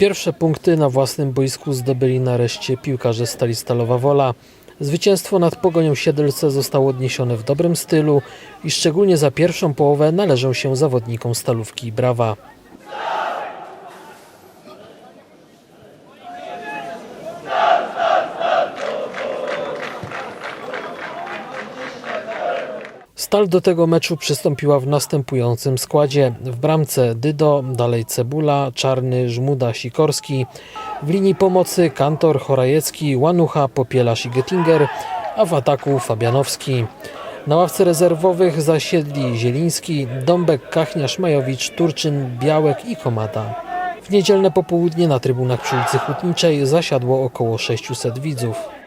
Pierwsze punkty na własnym boisku zdobyli nareszcie piłkarze Stali Stalowa Wola. Zwycięstwo nad Pogonią Siedlce zostało odniesione w dobrym stylu i szczególnie za pierwszą połowę należą się zawodnikom Stalówki Brawa. Stal do tego meczu przystąpiła w następującym składzie. W bramce Dydo, dalej Cebula, Czarny, Żmuda, Sikorski. W linii pomocy Kantor, Chorajecki, Łanucha, Popielarz i Gettinger, a w ataku Fabianowski. Na ławce rezerwowych zasiedli Zieliński, Dąbek, Kachniarz, Majowicz, Turczyn, Białek i Komata. W niedzielne popołudnie na trybunach przy ulicy Hutniczej zasiadło około 600 widzów.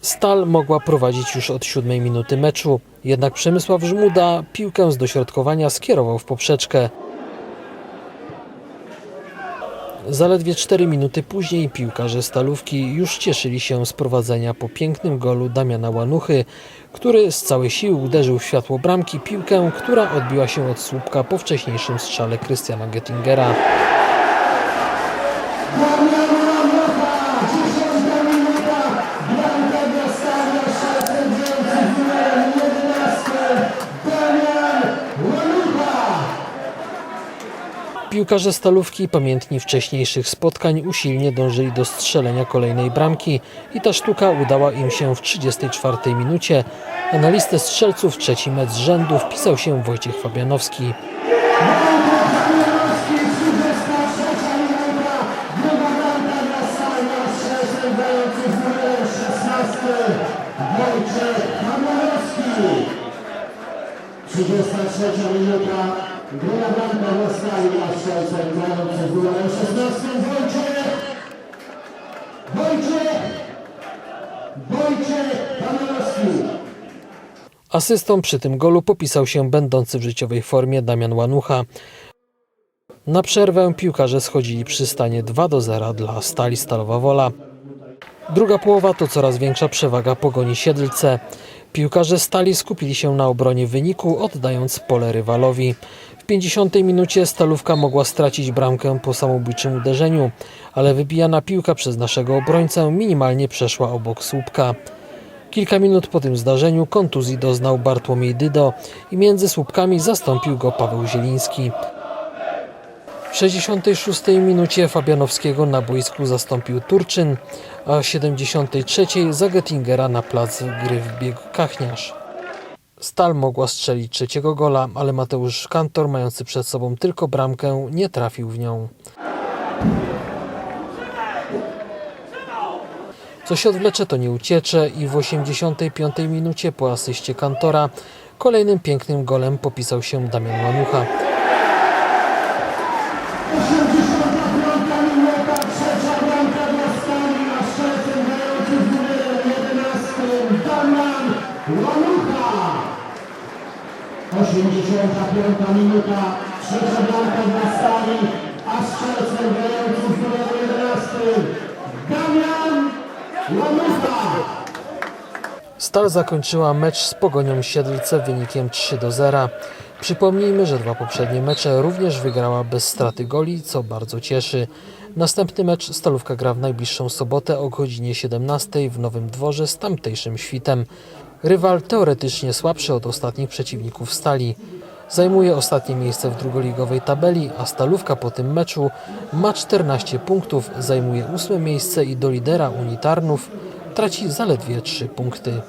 Stal mogła prowadzić już od siódmej minuty meczu, jednak Przemysław Żmuda piłkę z dośrodkowania skierował w poprzeczkę. Zaledwie 4 minuty później piłkarze Stalówki już cieszyli się z prowadzenia po pięknym golu Damiana Łanuchy, który z całej siły uderzył w światło bramki piłkę, która odbiła się od słupka po wcześniejszym strzale Krystiana Gettingera. Piłkarze Stalówki, pamiętni wcześniejszych spotkań, usilnie dążyli do strzelenia kolejnej bramki i ta sztuka udała im się w 34 minucie. A na listę strzelców trzeci mecz rzędu wpisał się Wojciech Fabianowski. Trzydziesta trzecia minuta, druga bramka w Skali, a strzelcem grający z numerem 16 Wojciech, Wojciech, Wojciech Kamerowski. Asystą przy tym golu popisał się będący w życiowej formie Damian Łanucha. Na przerwę piłkarze schodzili przy stanie 2 do 0 dla Stali Stalowa Wola. Druga połowa to coraz większa przewaga pogoni Siedlce. Piłkarze Stali skupili się na obronie wyniku, oddając pole rywalowi. W 50 minucie Stalówka mogła stracić bramkę po samobójczym uderzeniu, ale wybijana piłka przez naszego obrońcę minimalnie przeszła obok słupka. Kilka minut po tym zdarzeniu kontuzji doznał Bartłomiej Dydo i między słupkami zastąpił go Paweł Zieliński. W 66 minucie Fabianowskiego na boisku zastąpił Turczyn, a w 73 za Gettingera na plac gry wbiegł Kachniarz. Stal mogła strzelić trzeciego gola, ale Mateusz Kantor, mający przed sobą tylko bramkę, nie trafił w nią. Co się odwlecze, to nie uciecze i w 85 minucie po asyście Kantora kolejnym pięknym golem popisał się Damian Łanucha. 85 minuta, trzecia bramka dla Stali, a strzelcem grający z numerem 11 Damian Łanucha. Stal zakończyła mecz z Pogonią Siedlce wynikiem 3 do 0. Przypomnijmy, że dwa poprzednie mecze również wygrała bez straty goli, co bardzo cieszy. Następny mecz Stalówka gra w najbliższą sobotę o godzinie 17 w Nowym Dworze z tamtejszym Świtem. Rywal teoretycznie słabszy od ostatnich przeciwników Stali. Zajmuje ostatnie miejsce w drugoligowej tabeli, a Stalówka po tym meczu ma 14 punktów, zajmuje ósme miejsce i do lidera Unitarnów traci zaledwie 3 punkty.